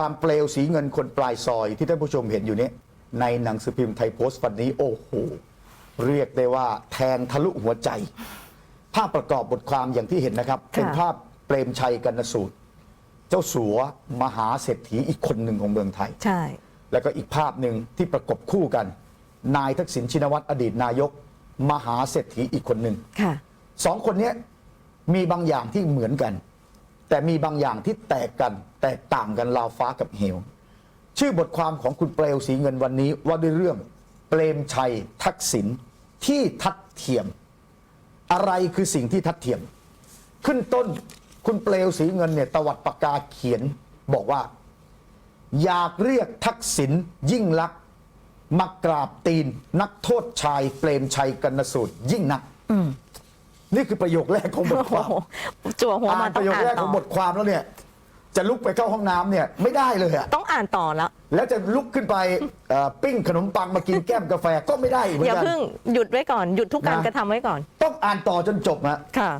ความเปลวสีเงินคนปลายซอยที่ท่านผู้ชมเห็นอยู่นี้ในหนังสือพิมพ์ไทยโพสต์วันนี้ โอ้โห เรียกได้ว่าแทงทะลุหัวใจ ภาพประกอบบทความอย่างที่เห็นนะครับค่ะเป็นภาพเปรมชัยกรณสูตร เจ้าสัวมหาเศรษฐีอีกคนหนึ่งของเมืองไทย ใช่ แล้วก็อีกภาพหนึ่งที่ประกบคู่กัน นายทักษิณชินวัตรอดีตนายก มหาเศรษฐีอีกคนหนึ่งค่ะสองคนเนี้ยมีบางอย่างที่เหมือนกัน แต่มีบางอย่างที่แตกกัน แตกต่างกันราวฟ้ากับเหว ชื่อบทความของคุณเปลวสีเงินวันนี้ว่าด้วยเรื่องเปรมชัยทักษิณที่ทัดเทียม อะไรคือสิ่งที่ทัดเทียม ขึ้นต้นคุณเปลวสีเงินเนี่ยตวัดปากกาเขียนบอกว่า อยากเรียกทักษิณยิ่งลักษณ์มากราบตีน นักโทษชายเปรมชัยกนสูตรยิ่งนัก นี่คือประโยคแรกของบทโอ้ความโหจั่วหัวอ่ามานปต้อระงโยคอ่านแรกต่ขอองบทความแล้วเนี่ย จะลุกไปเข้าห้องน้ำเนี่ยไม่ได้เลยอะต้องอ่านต่อแล้ว แล้วจะลุกขึ้นไปเอ่อปิ้งขนมปังมากินแก้มกาแฟก็ไม่ได้อีกเหมืออย่านกัน เพิ่งหยุดไว้ก่อนหยุดทุกการนะ กระทำไว้ก่อนต้องอ่านต่อจนจบฮะค่ะ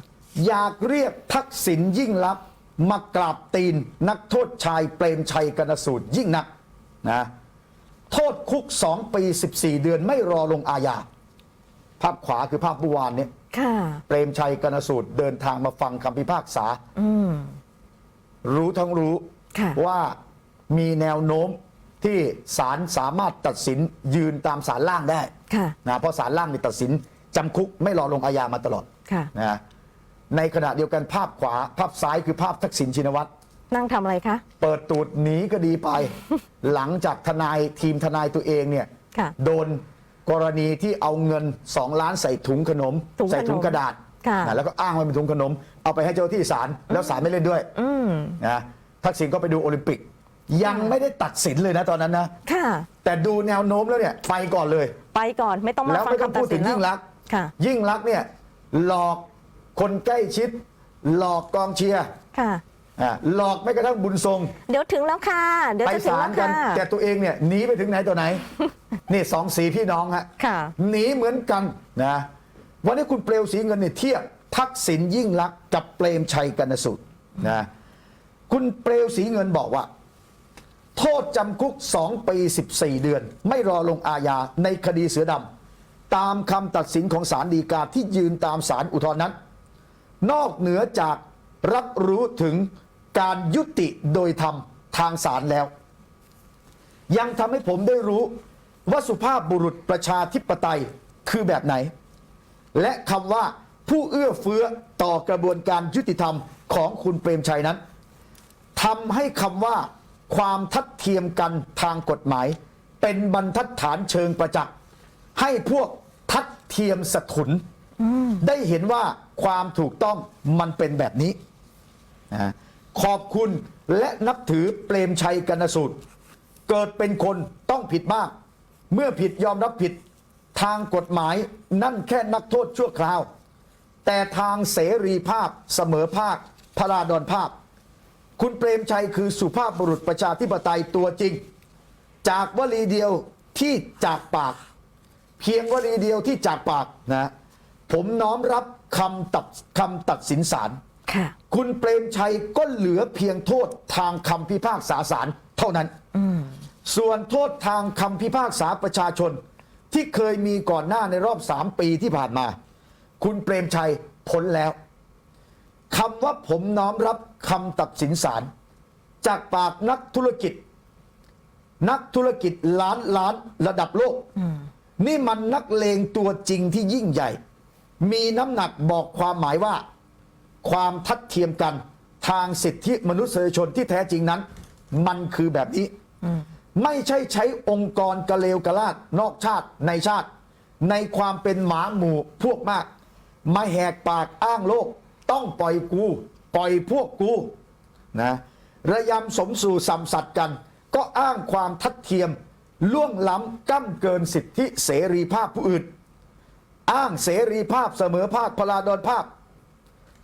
อยากเรียกทักษิณยิ่งลักษณ์มากราบตีน นักโทษชายเปรมชัยกนสูตรยิ่งนักนะโทษคุก 2 ปี 14 เดือนไม่รอลงอาญาภาพขวาคือภาพเมื่อวานเนี้ค่ะ เปรมชัยกนสูตรเดินทางมาฟังคำพิพากษาอืมรู้ทั้งรู้ค่ะว่ามีแนวโน้มที่ศาลสามารถตัดสินยืนตามศาลล่างได้ค่ะนะเพราะศาลล่างนี่ตัดสินจำคุกไม่รอลงอาญามาตลอดค่ะนะในขณะเดียวกันภาพขวา ภาพซ้ายคือภาพทักษิณชินวัตรนั่งทำอะไรคะ เปิดตูดหนีคดีไป หลังจากทนายทีมทนายตัวเองเนี่ยค่ะโดน กรณีที่เอาเงิน 2 ล้านใส่ถุงขนม ถุงขนมใส่ถุงกระดาษค่ะ นะแล้วก็อ้างว่าเป็นถุงขนม เอาไปให้เจ้าที่ศาลแล้วศาลไม่เล่นด้วยอืมนะทักษิณก็ไปดูโอลิมปิก ยังไม่ได้ตัดสินเลยนะตอนนั้นนะ ค่ะ แต่ดูแนวโน้มแล้วเนี่ยไปก่อนเลย ไปก่อนไม่ต้องมาแล้วฟังไม่ต้องคำตัพูดดสิถึนงแล้วยิ่งรักษณ์ค่ะ ยิ่งรักษณ์เนี่ยหลอกคนใกล้ชิด หลอกกองเชียร์ ค่ะ อ่าหลอกไม่กระทั่งบุญทรง เดี๋ยวถึงแล้วค่ะ เดี๋ยวไปจะถึงศาแล้ลวกันค่ะแต่ตัวเองเนี่ยหนีไปถึงไหนตัวไหน นี่สองสีพี่น้องฮะค่ะ หนีเหมือนกันนะวันนี้คุณเปลวสีเงินเนี่ยเทียบทักษิณยิ่งรักษณ์กับเปรมชัยกนสุตนะคุณเปลวสีเงินบอกว่า โทษจำคุก 2 ปี 14 เดือน ไม่รอลงอาญาในคดีเสือดำตามคำตัดสินของศาลฎีกาที่ยืนตามศาลอุทธรณ์นั้น นอกเหนือจากรับรู้ถึง การยุติโดยธรรมทางศาลแล้ว ยังทำให้ผมได้รู้ว่าสุภาพบุรุษประชาธิปไตยคือแบบไหน และคำว่าผู้เอื้อเฟื้อต่อกระบวนการยุติธรรมของคุณเปรมชัยนั้นทำให้คำว่าความทัดเทียมกันทางกฎหมาย เป็นบรรทัดฐานเชิงประจักษ์ให้พวกทัดเทียมสถุนได้เห็นว่าความถูกต้องมันเป็นแบบนี้นะฮะ ขอบคุณและนับถือเปรมชัยกนสูตร เกิดเป็นคนต้องผิดบ้างเมื่อผิดยอมรับผิดทางกฎหมายนั่นแค่นักโทษชั่วคราว แต่ทางเสรีภาพเสมอภาคพราดอนภาพ คุณเปรมชัยคือสุภาพบุรุษประชาธิปไตยตัวจริง จากวลีเดียวที่จากปาก เพียงวลีเดียวที่จากปากนะผมน้อมรับคำตัดคำตัดสินศาล ค่ะคุณเปรมชัยก็เหลือเพียงโทษทางคำพิพากษาศาลเท่านั้น ส่วนโทษทางคำพิพากษาประชาชน ที่เคยมีก่อนหน้าในรอบสามปีที่ผ่านมา คุณเปรมชัยพ้นแล้วคำว่าผมน้อมรับคำตัดสินศาลจากปากนักธุรกิจ นักธุรกิจล้านล้านระดับโลก นี่มันนักเลงตัวจริงที่ยิ่งใหญ่ มีน้ำหนักบอกความหมายว่า ความทัดเทียมกันทางสิทธิมนุษยชนที่แท้จริงนั้น มันคือแบบนี้ ไม่ใช่ใช้องค์กรกะเลวกะลาดนอกชาติในชาติ ในความเป็นหมาหมู่พวกมาก มาแหกปากอ้างโลก ต้องปล่อยกู ปล่อยพวกกูนะระยำสมสู่สัมสัตว์กัน ก็อ้างความทัดเทียม ล่วงล้ำก้ำเกินสิทธิเสรีภาพผู้อื่น อ้างเสรีภาพเสมอภาคพลาดอนภาพ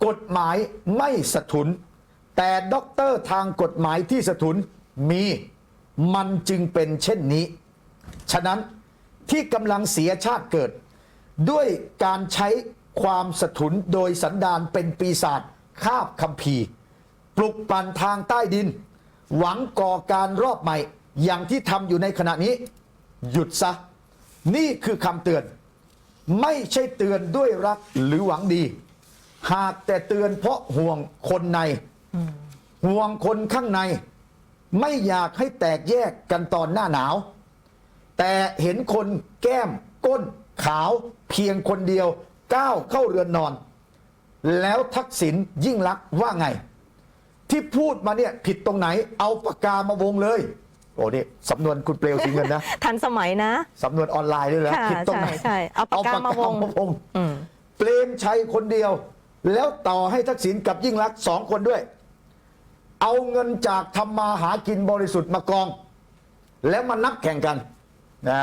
กฎหมายไม่สะทุน แต่ด็อกเตอร์ทางกฎหมายที่สะทุนมีมันจึงเป็นเช่นนี้ ฉะนั้นที่กำลังเสียชาติเกิด ด้วยการใช้ความสะทุนโดยสันดานเป็นปีศาจคาบคัมภีปลุกปั่นทางใต้ดิน หวังก่อการรอบใหม่ อย่างที่ทำอยู่ในขณะนี้ หยุดซะ นี่คือคำเตือน ไม่ใช่เตือนด้วยรักหรือหวังดี หากแต่เตือนเพราะห่วงคนใน ห่วงคนข้างใน ไม่อยากให้แตกแยกกันตอนหน้าหนาว แต่เห็นคนแก้มก้นขาวเพียงคนเดียวก้าวเข้าเรือนนอน แล้วทักษิณยิ่งลักษณ์ว่าไง ที่พูดมาเนี่ยผิดตรงไหนเอาปากกามาวงเลย โอ้นี่สำนวนคุณเปลวสีเงินนะ ทันสมัยนะสำนวนออนไลน์ด้วยนะค่ะผิดตรงไหนใช่ใช่เอาปากกามาวงเอปกกมาวง อืม เปรมชัยคนเดียว แล้วต่อให้ทักษิณกับยิ่งลักษณ์สองคนด้วย เอาเงินจากทำมาหากินบริสุทธิ์มากอง แล้วมานับแข่งกันนะ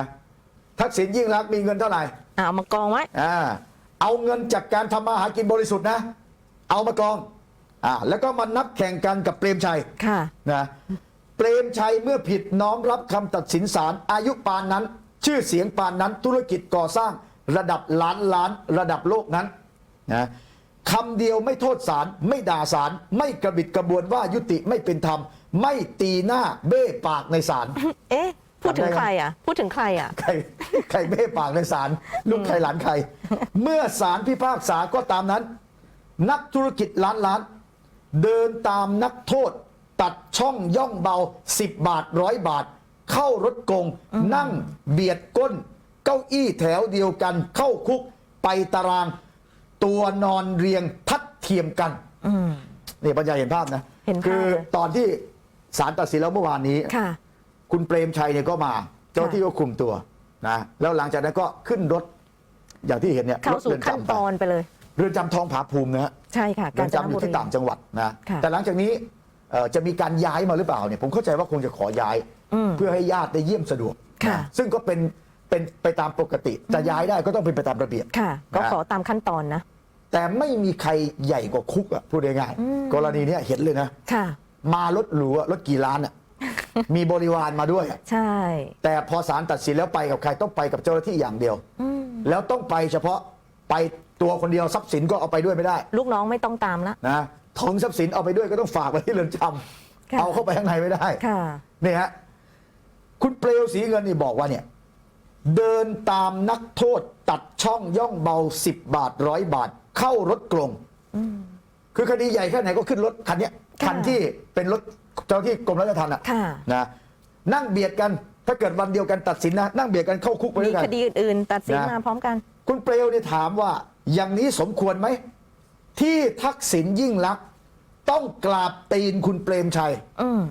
ทักษิณยิ่งลักษณ์มีเงินเท่าไหร่อะเอามากองไว้อ่าเอาเงินจากการทำมาหากินบริสุทธิ์นะ เอามากองอ่าแล้วก็มานับแข่งกันกับเปรมชัยค่ะนะเปรมชัยเมื่อผิดน้อมรับคำตัดสินศาลอายุปานนั้น ชื่อเสียงปานนั้นธุรกิจก่อสร้างระดับล้านล้านระดับโลกนั้นนะ คำเดียวไม่โทษศาลไม่ด่าศาลไม่กระบิดกระบวนว่ายุติไม่เป็นธรรม ไม่ตีหน้าเบ้ปากในศาลเอ๊ะ พูดถึงทำได้ไหมใครอะ พูดถึงใครอะ ใครใครเบ้ปากในศาลลูกใครหลานใคร เมื่อศาลพิพากษาก็ตามนั้น นักธุรกิจล้านล้าน เดินตามนักโทษ ตัดช่องย่องเบา 10 บาทร้อยบาท เข้ารถกง นั่งเบียดก้น เก้าอี้แถวเดียวกันเข้าคุกไปตาราง ตัวนอนเรียงทัดเทียมกันอืมนี่ปัญญาเห็นภาพนะเห็นภาพคือเลยตอนที่ศาลตัดสินแล้วเมื่อวานนี้ค่ะ คุณเปรมชัยเนี่ยก็มา เจ้าที่ก็คุมตัวนะแล้วหลังจากนั้นก็ขึ้นรถ อย่างที่เห็นเนี่ยเข้ารถสู่เรือนขั้นจำไปตอนไปเลย เรือนจำทองผาภูมินะฮะใช่ค่ะเรืกาอญนจนจำอยู่บุรีที่ต่างจังหวัดนะค่ะแต่หลังจากนี้เอ่อจะมีการย้ายมาหรือเปล่าเนี่ยผมเข้าใจว่าคงจะขอย้ายอืมเพื่อให้ญาติได้เยี่ยมสะดวกค่ะนะซึ่งก็เป็นเป็นไปตามปกติจะย้ายได้ก็ต้องเป็นไปตามระเบียบค่ะก็นะขอตามขั้นตอนนะ แต่ไม่มีใครใหญ่กว่าคุกอะพูดง่ายๆกรณีเนี้ยเห็นเลยนะ ค่ะ มารถหรูอะรถกี่ล้านอะ มีบริวารมาด้วยอะใช่ แต่พอศาลตัดสินแล้วไปกับใครต้องไปกับเจ้าหน้าที่อย่างเดียว อืมแล้วต้องไปเฉพาะไปตัวคนเดียวทรัพย์สินก็เอาไปด้วยไม่ได้ลูกน้องไม่ต้องตามละ นะทองทรัพย์สินเอาไปด้วยก็ต้องฝากไว้ที่เรือนจค่ะำเอาเข้าไปข้างในไม่ได้ ค่ะ นี่ฮะคุณเปลวสีเงินนี่บอกว่าเนี่ย เดินตามนักโทษตัดช่องย่องเบา 10 บาทร้อยบาท เข้ารถกลง คือคดีใหญ่แค่ไหนก็ขึ้นรถคันเนี้ยค่ะคันที่เป็นรถเจ้าที่กรมราชทัณฑ์อะค่ะนะนั่งเบียดกันถ้าเกิดวันเดียวกันตัดสินนะนั่งเบียดกันเข้าคุกไปมีด้วยกันคดีอื่นๆ ตัดสินนะมาพร้อมกัน คุณเปลวเนี่ยถามว่า อย่างนี้สมควรไหม ที่ทักษิณยิ่งลักษณ์ต้องกราบตีนคุณเปรมชัยอืม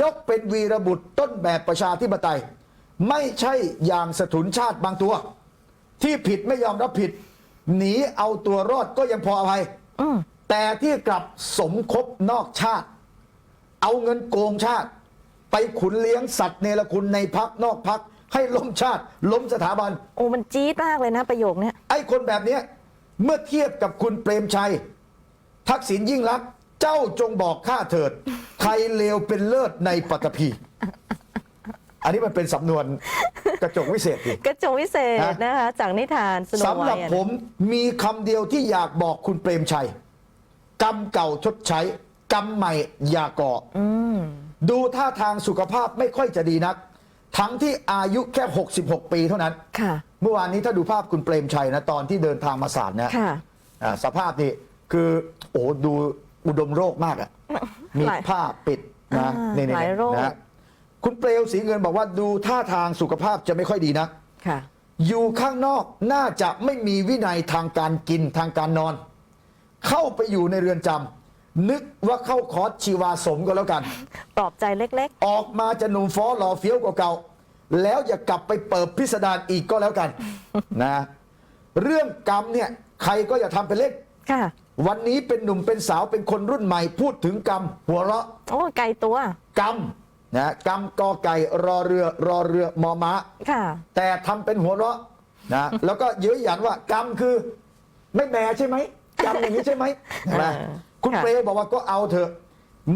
ยกเป็นวีรบุตรต้นแบบประชาธิปไตย ไม่ใช่อย่างสถุนชาติบางตัว ที่ผิดไม่ยอมรับผิด หนีเอาตัวรอดก็ยังพออภัยอืมแต่ที่กลับสมคบนอกชาติ เอาเงินโกงชาติ ไปขุนเลี้ยงสัตว์เนรคุณในพักนอกพัก ให้ล้มชาติ ล้มสถาบัน โอ้มันจี๊ดมากเลยนะประโยคเนี้ยไอ้คนแบบเนี้ยเมื่อเทียบกับคุณเปรมชัย ทักษิณยิ่งรักษณ์เจ้าจงบอกข้าเถิด ใครเลวเป็นเลิศในปัตตภี อันนี้มันเป็นสำนวนกระจกวิเศษดิกระจกวิเศษฮะนะคะจากนิทานสโนสำหไวรับท์อะผนะมมีคำเดียวที่อยากบอกคุณเปรมชัย กรรมเก่าชดใช้ กรรมใหม่อย่าก่อออืมดูท่าทางสุขภาพไม่ค่อยจะดีนัก ทั้งที่อายุแค่ 66 ปีเท่านั้น ค่ะ เมื่อวานนี้ถ้าดูภาพคุณเปรมชัยนะตอนที่เดินทางมาศาลนะ ค่ะ อ่าสภาพนี่คือโอ้ดูอุดมโรคมากอะมีหลายผ้าปิดนะอ่านี่ๆหลายโรค นะฮะ คุณเปลวสีเงินบอกว่าดูท่าทางสุขภาพจะไม่ค่อยดีนะค่ะ อยู่ข้างนอกน่าจะไม่มีวินัยทางการกินทางการนอน เข้าไปอยู่ในเรือนจำนึกว่าเข้าคอร์สชีวาสมก็แล้วกันปลอบใจเล็ก ออกมาจะหนุ่มฟ้อหล่อเฟี้ยวกว่าเก่า แล้วอย่ากลับไปเปิดพิสดารอีกก็แล้วกัน นะ เรื่องกรรมเนี่ยใครก็อย่าทำเป็นเล่น ๆ ค่ะ วันนี้เป็นหนุ่มเป็นสาวเป็นคนรุ่นใหม่ พูดถึงกรรม หัวเราะโอ้ ไกลตัว กรรม นะกรรมกอไก่รอเรือรอเรือมอม้าค่ะ แต่ทำเป็นหัวเราะนะแล้วก็เย้ยหยันว่ากรรมคือไม่แบใช่ไหมกรรมอย่างนี้ใช่ไหมเห็นไหมเออคุณค่ะ เปรมบอกว่าก็เอาเถอะ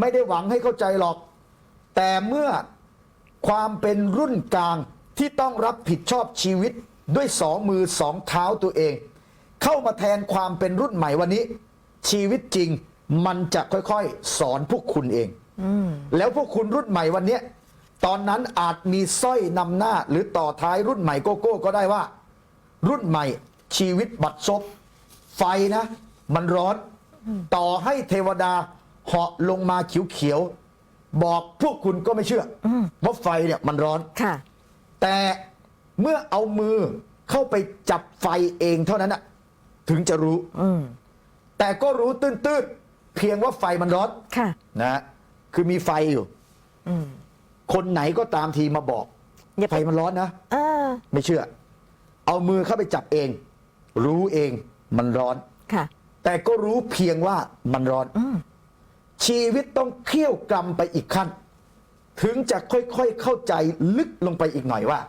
ไม่ได้หวังให้เข้าใจหรอก แต่เมื่อความเป็นรุ่นกลางที่ต้องรับผิดชอบชีวิตด้วยสองมือสองเท้าตัวเอง เข้ามาแทนความเป็นรุ่นใหม่วันนี้ ชีวิตจริงมันจะค่อยๆ สอนพวกคุณเองอืม แล้วพวกคุณรุ่นใหม่วันเนี้ยตอนนั้นอาจมีสร้อยนำหน้า หรือต่อท้ายรุ่นใหม่โกโก้ก็ได้ว่า รุ่นใหม่ชีวิตบัดซบไฟนะ มันร้อน ต่อให้เทวดาเหาะลงมาเขียวๆบอกพวกคุณก็ไม่เชื่ออว่าไฟเนี่ยมันร้อนค่ะแต่เมื่อเอามือเข้าไปจับไฟเองเท่านั้นนะถึงจะรู้อืมแต่ก็รู้ตื้นๆเพียงว่าไฟมันร้อนค่ะนะฮะ คือมีไฟอยู่อืมคนไหนก็ตามทีมาบอกอย่าไปไฟมันร้อนนะเออไม่เชื่อ เอามือเข้าไปจับเอง รู้เองมันร้อนค่ะแต่ก็รู้เพียงว่ามันร้อนอืมชีวิตต้องเคี่ยวกรรมไปอีกขั้น ถึงจะค่อยๆเข้าใจลึกลงไปอีกหน่อยว่า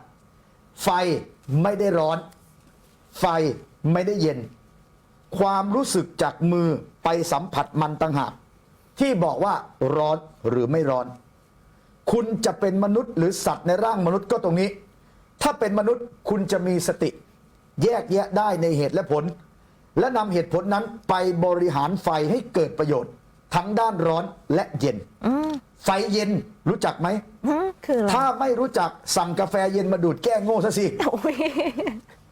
ไฟไม่ได้ร้อน ไฟไม่ได้เย็น ความรู้สึกจากมือไปสัมผัสมันต่างหาก ที่บอกว่าร้อนหรือไม่ร้อน คุณจะเป็นมนุษย์หรือสัตว์ในร่างมนุษย์ก็ตรงนี้ ถ้าเป็นมนุษย์คุณจะมีสติ แยกแยะได้ในเหตุและผล และนำเหตุผลนั้นไปบริหารไฟให้เกิดประโยชน์ ทั้งด้านร้อนและเย็น อืมไฟเย็นรู้จักไหม อืมคืออะไรถ้าไม่รู้จักสั่งกาแฟเย็นมาดูดแก้โง่ซะสิ โอ้ย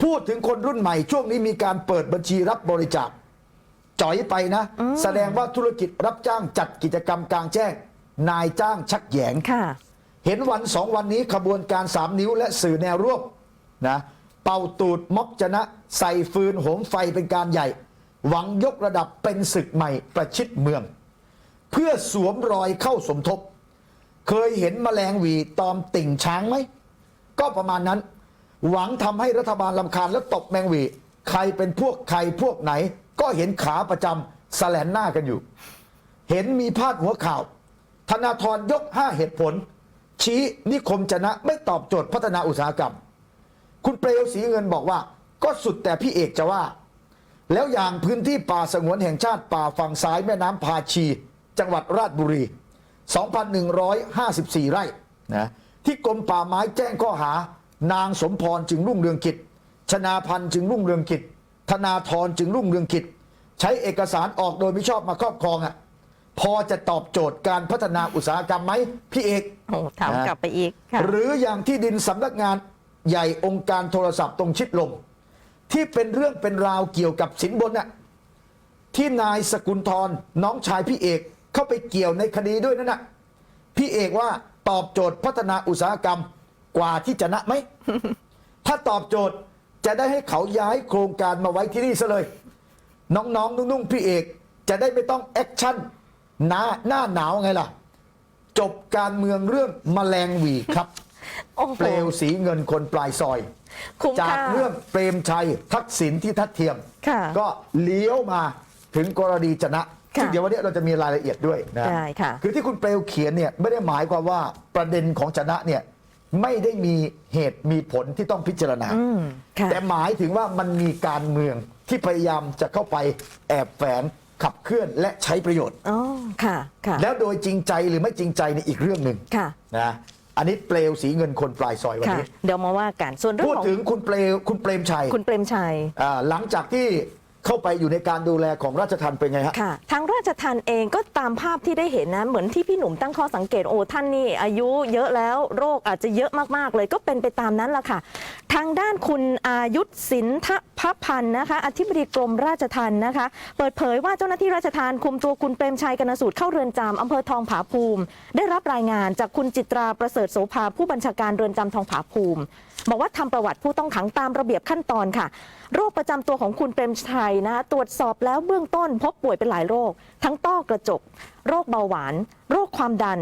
พูดถึงคนรุ่นใหม่ช่วงนี้มีการเปิดบัญชีรับบริจาค จ่อยไปนะ แสดงว่าธุรกิจรับจ้างจัดกิจกรรมกลางแจ้ง นายจ้างชักแหยงค่ะเห็นวันสองวันนี้ขบวนการสามนิ้วและสื่อแนวร่วมนะเป่าตูดม็อบจนะ ใส่ฟืนโหมไฟเป็นการใหญ่ หวังยกระดับเป็นศึกใหม่ประชิดเมือง เพื่อสวมรอยเข้าสมทบ เคยเห็นแมลงหวีตอมติ่งช้างไหม ก็ประมาณนั้น หวังทำให้รัฐบาลลำคาญแล้วตบแมงหวีใครเป็นพวกใครพวกไหน ก็เห็นขาประจำแสลนหน้ากันอยู่ เห็นมีพาดหัวข่าว ธนาธรยก5เหตุผล ชี้นิคมจนะไม่ตอบโจทย์พัฒนาอุตสาหกรรม คุณเปลวสีเงินบอกว่า ก็สุดแต่พี่เอกจะว่า แล้วอย่างพื้นที่ป่าสงวนแห่งชาติป่าฝั่งซ้ายแม่น้ำพาชี จังหวัดราชบุรี 2,154 ไร่นะที่กรมป่าไม้แจ้งข้อหานางสมพรจึงรุ่งเรืองกิจ ชนาพันธ์จึงรุ่งเรืองกิจ นาธรจึงรุ่งเรืองกิจ ใช้เอกสารออกโดยไม่ชอบมาครอบครองอะพอจะตอบโจทย์การพัฒนาอุตสาหกรรมไหมพี่เอกโอ้ถามกลับไปอีกค่ะหรืออย่างที่ดินสำนักงานใหญ่องค์การโทรศัพท์ตรงชิดลม ที่เป็นเรื่องเป็นราวเกี่ยวกับสินบนน่ะที่นายสกุลทรน้องชายพี่เอกเข้าไปเกี่ยวในคดีด้วยนั่นน่ะพี่เอกว่าตอบโจทย์พัฒนาอุตสาหกรรมกว่าที่จะนะไหม ถ้าตอบโจทย์ จะได้ให้เขาย้ายโครงการมาไว้ที่นี่ซะเลย น้องๆนุ่งๆพี่เอกจะได้ไม่ต้องแอคชั่นหน้าหน้าหนาวไงล่ะ จบการเมืองเรื่องแมลงหวีครับ โอ้โห เปลวสีเงินคนปลายซอย คุ้มจากค่า เรื่องเปรมชัยทักษิณที่ทัดเทียม ค่ะก็เลี้ยวมาถึงกรณีจนะค่ะซึ่งเดี๋ยววันนี้เราจะมีรายละเอียดด้วยนะได้ค่ะ คือที่คุณเปลวเขียนเนี่ยไม่ได้หมายความว่าประเด็นของจนะเนี่ย ไม่ได้มีเหตุมีผลที่ต้องพิจารณา อืมค่ะ แต่หมายถึงว่ามันมีการเมืองที่พยายามจะเข้าไปแอบแฝงขับเคลื่อนและใช้ประโยชน์ อ๋อ ค่ะ ค่ะ แล้วโดยจริงใจหรือไม่จริงใจในอีกเรื่องหนึ่งค่ะ นะอันนี้เปลวสีเงินคนปลายซอยวันค่ะ นี้ เดี๋ยวมาว่ากัน ส่วนเรื่อพูงดของถึงคุณเปลวคุณเปรมชัยคุณเปรมชัย อ่าหลังจากที่ เข้าไปอยู่ในการดูแลของราชทัณฑ์เป็นไงฮะ ค่ะทางราชทันเองก็ตามภาพที่ได้เห็นนะเหมือนที่พี่หนุ่มตั้งข้อสังเกตโอ้ท่านนี่อายุเยอะแล้วโรคอาจจะเยอะมากๆเลยก็เป็นไปตามนั้นละค่ะ ทางด้านคุณอายุทธสินทพพันธ์นะคะ อธิบดีกรมราชทัณฑ์นะคะ เปิดเผยว่าเจ้าหน้าที่ราชทัณฑ์คุมตัวคุณเปรมชัยกนสูตรเข้าเรือนจำอำเภอทองผาภูมิ ได้รับรายงานจากคุณจิตราประเสริฐโสภาผู้บัญชาการเรือนจำทองผาภูมิ บอกว่าทำประวัติผู้ต้องขังตามระเบียบขั้นตอนค่ะ โรคประจำตัวของคุณเปรมชัยนะคะตรวจสอบแล้วเบื้องต้นพบป่วยเป็นหลายโรค ทั้งต้อกระจก โรคเบาหวาน โรคความดัน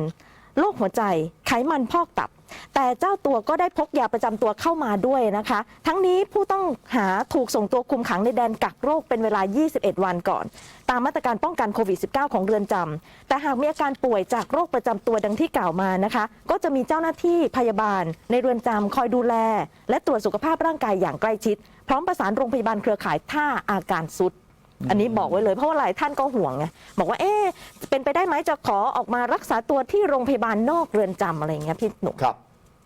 โรคหัวใจ ไขมันพอกตับ แต่เจ้าตัวก็ได้พกยาประจำตัวเข้ามาด้วยนะคะ ทั้งนี้ผู้ต้องหาถูกส่งตัวคุมขังในแดนกักโรคเป็นเวลา 21 วันก่อน ตามมาตรการป้องกันโควิด -19 ของเรือนจำแต่หากมีอาการป่วยจากโรคประจำตัวดังที่กล่าวมานะคะ ก็จะมีเจ้าหน้าที่พยาบาล ในเรือนจำคอยดูแล และตรวจสุขภาพร่างกายอย่างใกล้ชิด พร้อมประสานโรงพยาบาลเครือข่ายถ้าอาการสุด อันนี้บอกไว้เลยเพราะว่าหลายท่านก็ห่วงไงบอกว่าเอ๊ะเป็นไปได้ไหมจะขอออกมารักษาตัวที่โรงพยาบาลนอกเรือนจำอะไรอย่างเงี้ยพี่หนุ่มครับ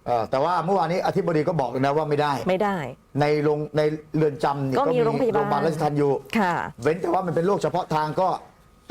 เอ่อแต่ว่าเมื่อวานนี้อธิบดีก็บอกเลยนะว่าไม่ได้ ไม่ได้ ในโรงในเรือนจำเนี่ยก็มีโรงพยาบาลโรงพยาบาลราชทัณฑ์อยู่ ค่ะ เว้นแต่ว่ามันเป็นโรคเฉพาะทางก็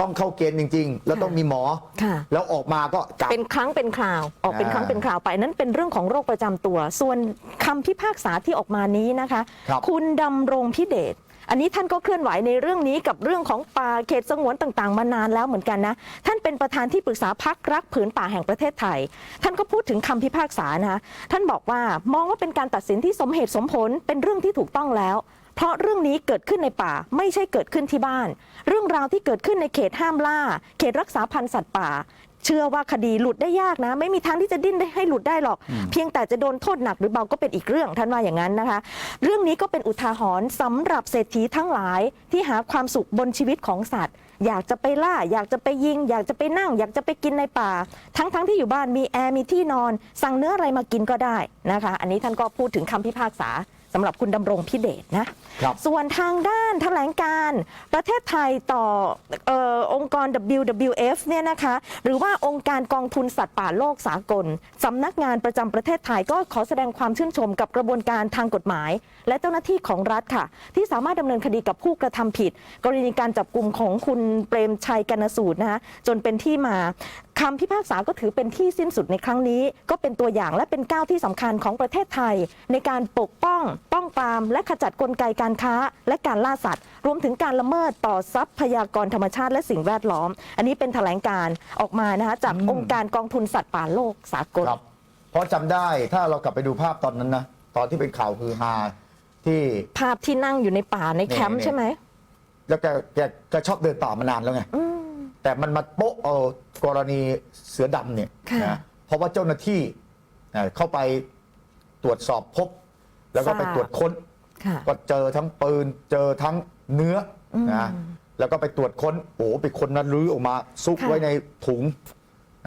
ต้องเข้าเกณฑ์จริง ๆ แล้วค่ะต้องมีหมอ ค่ะ แล้วออกมาก็กลับ เป็นครั้งเป็นคราวออกเป็นอ่าครั้งเป็นคราวไปนั่นเป็นเรื่องของโรคประจำตัว ส่วนคำพิพากษาที่ออกมานี้นะคะครับ ณดำรงพิเดช อันนี้ท่านก็เคลื่อนไหวในเรื่องนี้กับเรื่องของป่าเขตสงวนต่างๆ มานานแล้วเหมือนกันนะ ท่านเป็นประธานที่ปรึกษาพักรักผืนป่าแห่งประเทศไทย ท่านก็พูดถึงคำพิพากษานะคะท่านบอกว่ามองว่าเป็นการตัดสินที่สมเหตุสมผลเป็นเรื่องที่ถูกต้องแล้วเพราะเรื่องนี้เกิดขึ้นในป่าไม่ใช่เกิดขึ้นที่บ้าน เรื่องราวที่เกิดขึ้นในเขตห้ามล่า เขตรักษาพันธุ์สัตว์ป่า เชื่อว่าคดีหลุดได้ยากนะ ไม่มีทางที่จะดิ้นได้ให้หลุดได้หรอก เพียงแต่จะโดนโทษหนักหรือเบาก็เป็นอีกเรื่องท่านว่าอย่างนั้นนะคะ เรื่องนี้ก็เป็นอุทาหรณ์สำหรับเศรษฐีทั้งหลายที่หาความสุขบนชีวิตของสัตว์ อยากจะไปล่า อยากจะไปยิง อยากจะไปนั่ง อยากจะไปกินในป่า ทั้งๆทที่อยู่บ้านมีแอร์มีที่นอน สั่งเนื้ออะไรมากินก็ได้นะคะ อันนี้ท่านก็พูดถึงคำพิพากษา สำหรับคุณดำรงพิเดชนะครับ ส่วนทางด้านแถลงการประเทศไทยต่อเออองค์กร WWF เนี่ยนะคะหรือว่าองค์การกองทุนสัตว์ป่าโลกสากลสำนักงานประจำประเทศไทยก็ขอแสดงความชื่นชมกับกระบวนการทางกฎหมาย และเจ้าหน้าที่ของรัฐค่ะ ที่สามารถดำเนินคดีกับผู้กระทำผิด กรณีการจับกลุ่มของคุณเปรมชัยกนสูตรนะคะจนเป็นที่มา คำพิพากษาก็ถือเป็นที่สิ้นสุดในครั้งนี้ ก็เป็นตัวอย่างและเป็นก้าวที่สำคัญของประเทศไทย ในการปกป้อง ป้องปราม และขจัดกลไกการค้า และการล่าสัตว์ รวมถึงการละเมิดต่อทรัพยากรธรรมชาติและสิ่งแวดล้อม อันนี้เป็นแถลงการออกมานะคะจากองค์การกองทุนสัตว์ป่าโลกสากลครับเพราะจำได้ถ้าเรากลับไปดูภาพตอนนั้นนะตอนที่เป็นข่าวคือฮาที่ภาพที่นั่งอยู่ในป่าในแคมป์นี่ใช่ไหมแล้วแกแกแกชอบเดินป่ามานานแล้วไงอืม แต่มันมาโป๊ะเอากรณีเสือดำเนี่ยค่ะ นะเพราะว่าเจ้าหน้าที่เอ่อเข้าไปตรวจสอบพบ แล้วก็ไปทราบตรวจค้น ค่ะ ก็เจอทั้งปืนเจอทั้งเนื้ออมนะแล้วก็ไปตรวจค้นโอ้โหไปคนนั้นรื้อออกมาซุกค่ะไว้ในถุง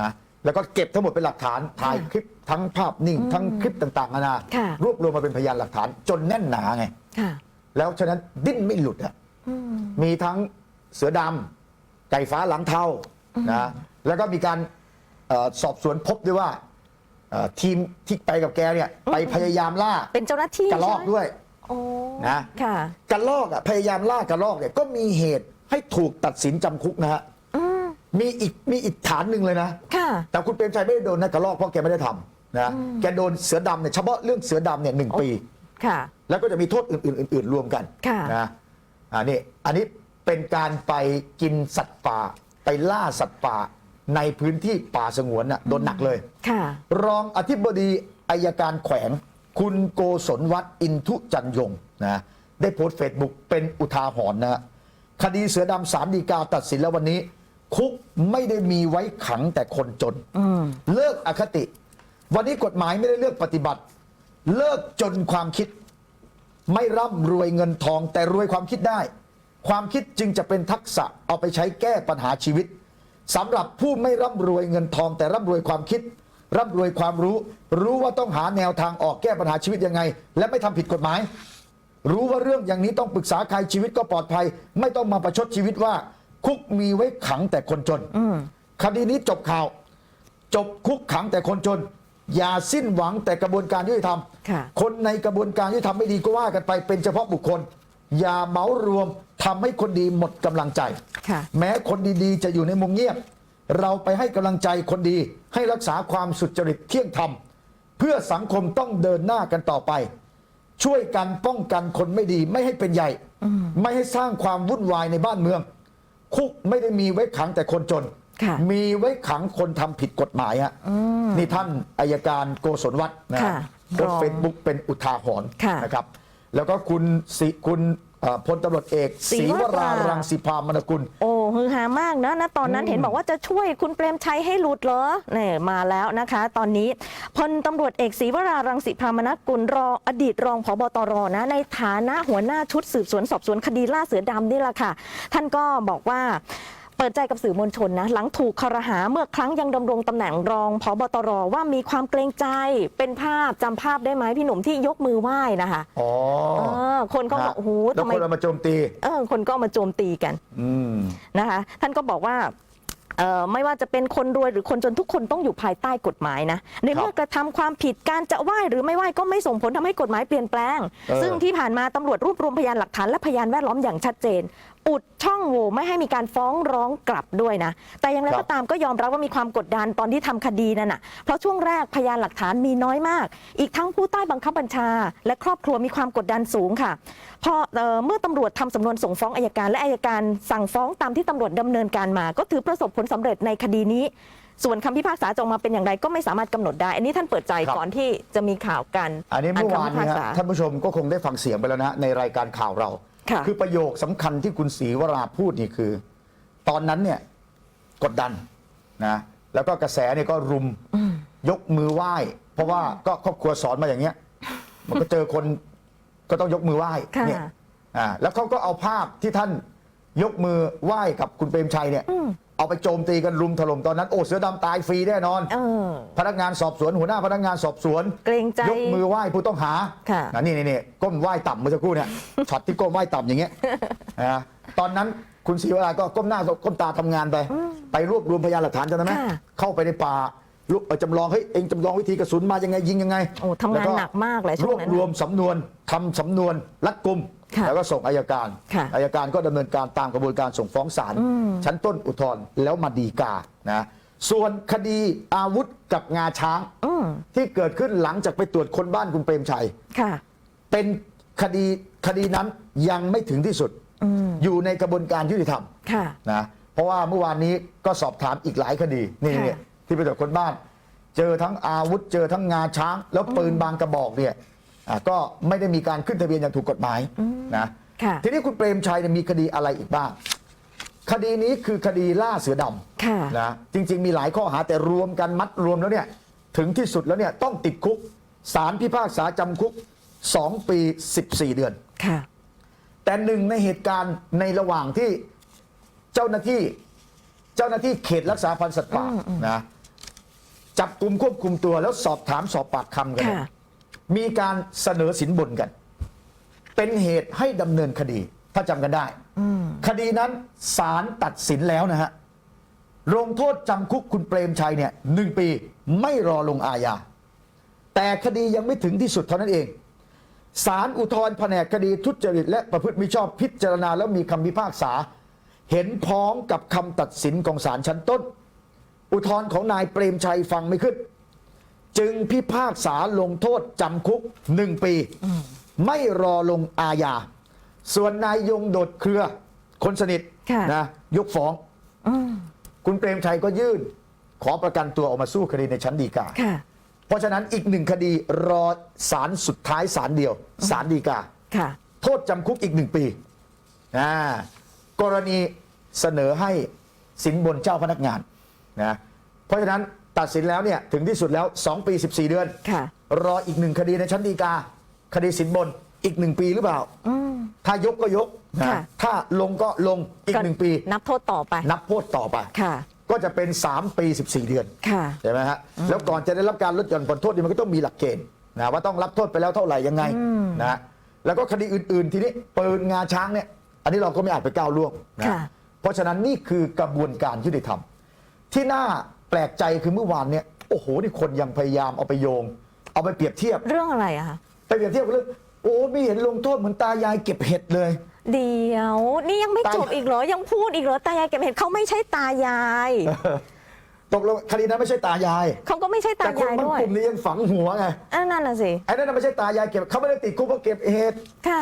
นะแล้วก็เก็บทั้งหมดเป็นหลักฐานถ่ายคลิปทั้งภาพนิ่ง ทั้งคลิปต่างๆนานาค่ะ รวบรวมมาเป็นพยานหลักฐานจนแน่นหนาไง ค่ะ แล้วฉะนั้นดิ้นไม่หลุดอะอืม มีทั้งเสือดำ ไก่ฟ้าหลังเทานะแล้วก็มีการเออสอบสวนพบด้วยว่าเอ่อทีมที่ไปกับแกเนี่ยไปพยายามล่าเป็นเจ้าหน้าที่กระลอกใช่ไหมด้วย โอ้นะ ค่ะ กระลอกอะพยายามล่ากระลอกเนี่ยก็มีเหตุให้ถูกตัดสินจำคุกนะฮะอืมมีอีกมีอีกฐานหนึ่งเลยนะ ค่ะ แต่คุณเปรมชัยไม่ได้โดนนะกระลอกเพราะแกไม่ได้ทำนะแกโดนเสือดำเนี่ยเฉพาะเรื่องเสือดำเนี่ยหนึ่งปี ค่ะ แล้วก็จะมีโทษอื่นๆอื่นๆรวมกันค่ะ นะอันนี้อันนี้ เป็นการไปกินสัตว์ป่า ไปล่าสัตว์ป่าในพื้นที่ป่าสงวนน่ะโดนหนักเลย ค่ะ รองอธิบดีอายการแขวง คุณโกศลวัฒน์อินทุจันยงนะได้โพสต์เฟซบุ๊กเป็นอุทาหรณ์นะฮะคดีเสือดำสารดีกาตัดสินแล้ววันนี้ คุกไม่ได้มีไว้ขังแต่คนจนเลิกอคติ วันนี้กฎหมายไม่ได้เลือกปฏิบัติ เลิกจนความคิด ไม่ร่ำรวยเงินทองแต่รวยความคิดได้ ความคิดจึงจะเป็นทักษะเอาไปใช้แก้ปัญหาชีวิตสำหรับผู้ไม่ร่ำรวยเงินทองแต่ร่ำรวยความคิด ร่ำรวยความรู้ รู้ว่าต้องหาแนวทางออกแก้ปัญหาชีวิตยังไง และไม่ทำผิดกฎหมาย รู้ว่าเรื่องอย่างนี้ต้องปรึกษาใครชีวิตก็ปลอดภัย ไม่ต้องมาประชดชีวิตว่า คุกมีไว้ขังแต่คนจนคดีนี้จบข่าว จบคุกขังแต่คนจน อย่าสิ้นหวังแต่กระบวนการยุติธรรมค่ะคนในกระบวนการยุติธรรมไม่ดีก็ว่ากันไปเป็นเฉพาะบุคคล อย่าเหมารวมทำให้คนดีหมดกำลังใจ ค่ะ แม้คนดีๆ จะอยู่ในมุมเงียบ เราไปให้กำลังใจคนดีให้รักษาความสุจริตเที่ยงธรรม เพื่อสังคมต้องเดินหน้ากันต่อไป ช่วยกันป้องกันคนไม่ดีไม่ให้เป็นใหญ่ ไม่ให้สร้างความวุ่นวายในบ้านเมือง คุกไม่ได้มีไว้ขังแต่คนจน ค่ะ มีไว้ขังคนทำผิดกฎหมายฮะนี่ท่านอายการโกศลวัฒน์นะค่ะโพสต์เฟซบุ๊กเป็นอุทาหรณ์ค่ะ นะครับ แล้วก็คุณสิคุณเอ่อพลตำรวจเอกศรีศรีววรา รา รังสิพามนกุล โอ้ฮือฮามากนะนะตอนนั้นเห็นบอกว่าจะช่วยคุณเปรมชัยให้หลุดเหรอเนี่ยมาแล้วนะคะ ตอนนี้พลตำรวจเอกศรีวรารังสิพรามนกุลรออดีตรองผบตรนะ ในฐานะหัวหน้าชุดสืบสวนสอบสวนคดีล่าเสือดำนี่แหละค่ะ ท่านก็บอกว่า เปิดใจกับสื่อมวลชนนะหลังถูกคอรหาเมื่อครั้งยังดำรงตำแหน่งรองผบตรว่ามีความเกรงใจเป็นภาพจำภาพได้ไหมพี่หนุ่มที่ยกมือไหว้นะคะอ๋อเออคนก็บอกโอ้โหแล้วทำไมคนเอามาโจมตีเออคนก็เอามาโจมตีกันอืมนะคะ ท่านก็บอกว่าเอ่อไม่ว่าจะเป็นคนรวยหรือคนจนทุกคนต้องอยู่ภายใต้กฎหมายนะในเมื่อกระทำความผิดการจะไหว้หรือไม่ไหว้ก็ไม่ส่งผลทำให้กฎหมายเปลี่ยนแปลงเออซึ่งที่ผ่านมาตำรวจรวบรวมพยานหลักฐานและพยานแวดล้อมอย่างชัดเจน อุดช่องโหว่ไม่ให้มีการฟ้องร้องกลับด้วยนะ แต่อย่างไรครัก็บตามก็ยอมรับว่ามีความกดดันตอนที่ทำคดีนั่นน่ะ เพราะช่วงแรกพยานหลักฐานมีน้อยมาก อีกทั้งผู้ใต้บังคับบัญชา และครอบครัวมีความกดดันสูงค่ะพอเอ่อเมื่อตำรวจทำสำนวนส่งฟ้องอายการ และอายการสั่งฟ้องตามที่ตำรวจดำเนินการมา ก็ถือประสบผลสำเร็จในคดีนี้ ส่วนคำพิพากษาจะออกมาเป็นอย่างไรก็ไม่สามารถกำหนดได้ อันนี้ท่านเปิดใจครับก่อนที่จะมีข่าวกัน อันนี้เมื่อวานคำพินี้พากฮะษาท่านผู้ชมก็คงได้ฟังเสียงไปแล้วนะในรายการข่าวเรา ค่ะอประโยคสำคัญที่คุณศรีวราพูดนี่คือ ตอนนั้นเนี่ยกดดันนะแล้วก็กระแสเนี่ยก็รุมยกมือไหว้ เพราะว่าก็ครอบครัวสอนมาอย่างเงี้ย มันก็เจอคนก็ต้องยกมือไหว้ค่ะเนี่ยอ่าแล้วเขาก็เอาภาพที่ท่านยกมือไหว้กับคุณเปรมชัยเนี่ย เอาไปโจมตีกันรุมถล่มตอนนั้นโอ้เสือดำตายฟรีแน่นอน เออ พนักงานสอบสวนหัวหน้าพนักงานสอบสวน เกรงใจยกมือไหว้ผู้ต้องหาค่ะนะนี่นี่นี่ก้มไหว้ต่ำเมื่อสักครู่เนี่ย ช็อตที่ก้มไหว้ต่ำอย่างเงี้ยนะตอนนั้นคุณศรีวราก็ก้มหน้าก้มตาทำงานไป ไปรวบรวมพยานหลักฐานจำได้ไหมค่ะ เข้าไปในป่าลุกเอ่อจำลองเฮ้ยเองจำลองวิธีกระสุนมายังไงยิงยังไงโอ้ทำงานแวหนักมากเลยช่รววงบนั้นรวมสำนวนทำสำนวนรัดกุมค่ะ แล้วก็ส่งอายการค่ะอายการก็ดำเนินการตามกระบวนการส่งฟ้องศาลชั้นต้นอุทธรณ์แล้วมาดีกานะส่วนคดีอาวุธกับงาช้างอืมที่เกิดขึ้นหลังจากไปตรวจคนบ้านคุณเปรมชัยค่ะเป็นคดีคดีนั้นยังไม่ถึงที่สุดอยู่ในกระบวนการยุติธรรมค่ะนะเพราะว่าเมื่อวานนี้ก็สอบถามอีกหลายคดีนี่ค่ะนี่ที่ไปตรวจคนบ้าน เจอทั้งอาวุธ เจอทั้งงาช้าง แล้วปืนบางกระบอกเนี่ย อะก็ไม่ได้มีการขึ้นทะเบียนอย่างถูกกฎหมายนะ ค่ะ ทีนี้คุณเปรมชัยเนี่ยมีคดีอะไรอีกบ้าง คดีนี้คือคดีล่าเสือดค่ะำนะ จริง ๆ มีหลายข้อหาแต่รวมกันมัดรวมแล้วเนี่ย ถึงที่สุดแล้วเนี่ยต้องติดคุกศาลพิพากษาจำคุก 2 ปี 14 เดือน ค่ะ แต่หนึ่งในเหตุการณ์ในระหว่างที่เจ้าหน้าที่เจ้าหน้าที่เขตรักษาพันธุ์สัตว์ป่านะจับกลุ่มควบคุมตัวแล้วสอบถามสอบปากคำกันเนี่ยค่ะ มีการเสนอสินบนกัน เป็นเหตุให้ดำเนินคดี ถ้าจำกันได้ คดีนั้นศาลตัดสินแล้วนะฮะลงโทษจำคุกคุณเปรมชัยเนี่ยหนึ่งปีไม่รอลงอาญาแต่คดียังไม่ถึงที่สุดเท่านั้นเองศาลอุทธรณ์แผนกคดีทุจริตและประพฤติมิชอบพิจารณาแล้วมีคำพิพากษา เห็นพ้องกับคำตัดสินของศาลชั้นต้น อุทธรณ์ของนายเปรมชัยฟังไม่ขึ้น จึงพิพากษาลงโทษจำคุกหนึ่งปี ไม่รอลงอาญา ส่วนนายยงโดดเครือ คนสนิทค่ะนะยกฟ้องอืมคุณเปรมชัยก็ยื่น ขอประกันตัวออกมาสู้คดีในชั้นฎีกาค่ะเพราะฉะนั้นอีกหนึ่งคดีรอศาลสุดท้ายศาลเดียวศาลฎีกาค่ะโทษจำคุกอีกหนึ่งปีอ่ากรณีเสนอให้สินบนเจ้าพนักงานนะเพราะฉะนั้น ตัดสินแล้วเนี่ยถึงที่สุดแล้ว 2 ปี 14 เดือน ค่ะ รออีกหนึ่งคดีในชั้นฎีกา คดีสินบนอีกหนึ่งปีหรือเปล่า อืม ถ้ายกก็ยกนะค่ะ ถ้าลงก็ลงอีกหนึ่งปี นับโทษต่อไป นับโทษต่อไป ค่ะ ก็จะเป็น 3 ปี 14 เดือน ค่ะ ใช่ไหมฮะ แล้วก่อนจะได้รับการลดหย่อนผ่อนโทษนี่มันก็ต้องมีหลักเกณฑ์นะว่าต้องรับโทษไปแล้วเท่าไหร่ยังไงนะฮะแล้วก็คดีอื่น ๆ ทีนี้ปืนงาช้างเนี่ย อันนี้เราก็ไม่อาจไปก้าวล่วงนะค่ะ เพราะฉะนั้นนี่คือกระบวนการยุติธรรม ที่น่า แปลกใจคือเมื่อวานเนี่ยโอ้โหนี่คนยังพยายามเอาไปโยง เอาไปเปรียบเทียบ เรื่องอะไรอะคะไปเปรียบเทียบกับเรื่องโอ้ไม่เห็นลงโทษเหมือนตายายเก็บเห็ดเลย เดี๋ยว นี่ยังไม่ตาย จบอีกเหรอ ยังพูดอีกเหรอ ตายายเก็บเห็ดเขาไม่ใช่ตายาย ตกลงคดีนั้นไม่ใช่ตายาย เขาก็ไม่ใช่ตาแต่คนยายบางด้วยกลุ่มนี้ยังฝังหัวไงอะนั่นน่ะสิไอ้นั่นนะไม่ใช่ตายายเก็บเขาไม่ได้ติดคุกเพราะเก็บเห็ดค่ะ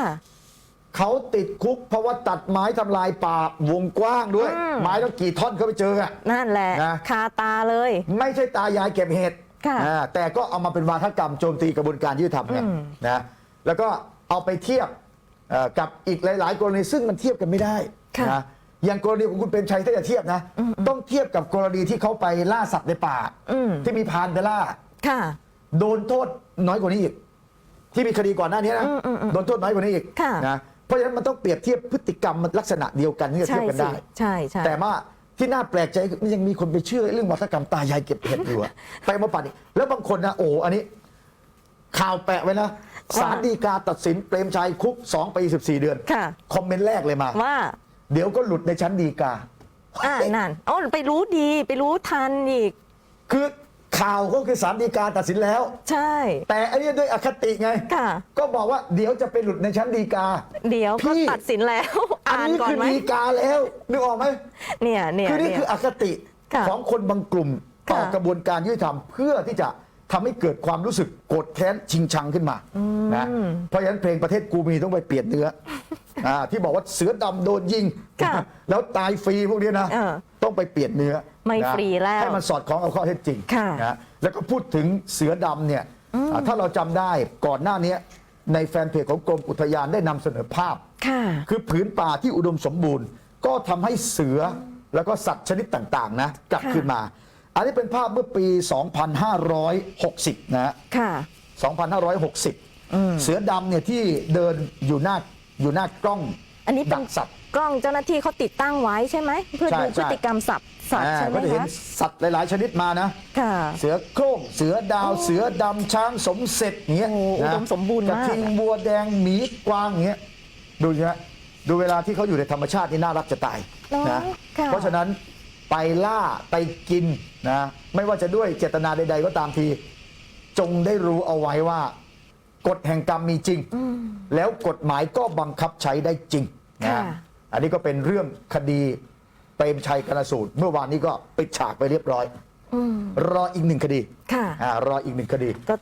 เขาติดคุกเพราะว่าตัดไม้ทำลายป่าวงกว้างด้วย อืม ไม้ต้องกี่ท่อนเขาไปเจออะ นั่นแหละนะ คาตาเลย ไม่ใช่ตายายเก็บเห็ดค่ะอ่าแต่ก็เอามาเป็นวาทกรรมโจมตีกระบวนการยุติธรรมไงอืม นะแล้วก็เอาไปเทียบเอ่อกับอีกหลาย ๆ กรณีซึ่งมันเทียบกันไม่ได้นะอย่างกรณีของคุณเปรมชัยถ้าจะเทียบนะ ต้องเทียบกับกรณีที่เขาไปล่าสัตว์ในป่า อืม ที่มีพรานไปล่า ค่ะ โดนโทษน้อยกว่านี้อีก ที่มีคดีก่อนหน้านี้นะอืมอืมอืมโดนโทษน้อยกว่านี้อีกค่ะ นะ เพราะฉะนั้นมันต้องเปรียบเทียบพฤติกรรมมันลักษณะเดียวกันที่จะเทียบกันได้ ใช่ใช่แต่ว่าที่น่าแปลกใจคือยังมีคนไปเชื่อเรื่องวัฒกรรมตายายเก็บเห็ดอยู่อะไปมาปัดอีกแล้วบางคนนะโอ้อันนี้ ข่าวแปะไว้นะศาลฎีกาตัดสินเปรมชัยคุก2ปี14 เดือนคอมเมนต์แรกเลยมาว่า เดี๋ยวก็หลุดในชั้นฎีกาอ่านั่นอ๋อไปรู้ดีไปรู้ทันอีก คือ ข่าวก็คือสารดีกาตัดสินแล้ว ใช่ แต่อันนี้ด้วยอคติไง ค่ะ ก็บอกว่าเดี๋ยวจะไปหลุดในชั้นดีกา เดี๋ยวก็พี่ ตัดสินแล้วอัอ่านนี้ก่อนคือไหมดีกาแล้วนึกออกไหมเนี่ยเนี่ยคือนี่เนี่ย คืออคติค่ะของคนบางกลุ่มต่อค่ะกระบวนการยุติธรรมเพื่อที่จะทำให้เกิดความรู้สึกโกรธแค้นชิงชังขึ้นมานะเพราะฉะนั้นเพลงประเทศกูมีต้องไปเปลี่ยนเนื้ออ่าที่บอกว่าเสือดำโดนยิงค่ะแล้วตายฟรีพวกนี้นะ เออ ต้องไปเปลี่ยนเนื้อไม่นะฟรีแล้วให้มันสอดคล้องกับข้อเท็จจริงค่ะนะแล้วก็พูดถึงเสือดำเนี่ยอ่าถ้าเราจำได้ก่อนหน้านี้ในแฟนเพจของกรมอุทยานได้นำเสนอภาพ ค่ะ คือผืนป่าที่อุดมสมบูรณ์ ก็ทำให้เสือแล้วก็สัตว์ชนิดต่าง ๆ นะกลับค่ะขึ้นมา อันนี้เป็นภาพเมื่อปี 2560 นะฮะ ค่ะ 2560 เสือดำเนี่ยที่เดินอยู่หน้าอยู่หน้ากล้อง อันนี้เป็ดันกสัตว์กล้องเจ้าหน้าที่เขาติดตั้งไว้ใช่ไหมเพื่อใช่ดูพฤติกรรมสัตว์สัตว์อ่าใช่ไหมก็จะเห็นคะสัตว์หลาย ๆ ชนิดมานะ ค่ะ เสือโคร่งเสือดาว เสือดำช้างสมเสร็จเงี้ยโอ้อุนะดมสมบูรณ์กระมากทิงบัวแดงหมีกวางเงี้ยดูสิฮะดูเวลาที่เขาอยู่ในธรรมชาตินี่น่ารักจะตายเนอะนะค่ะเพราะฉะนั้นไปล่าไปกินนะไม่ว่าจะด้วยเจตนาใด ๆ ก็ตามที จงได้รู้เอาไว้ว่า กฎแห่งกรรมมีจริง แล้วกฎหมายก็บังคับใช้ได้จริง นะค่ะ อันนี้ก็เป็นเรื่องคดีเปรมชัยกนสูตร เมื่อวานนี้ก็ปิดฉากไปเรียบร้อยรออีกหนึ่งคดีค่ะ อ่ารออีกหนึ่งคดี ก็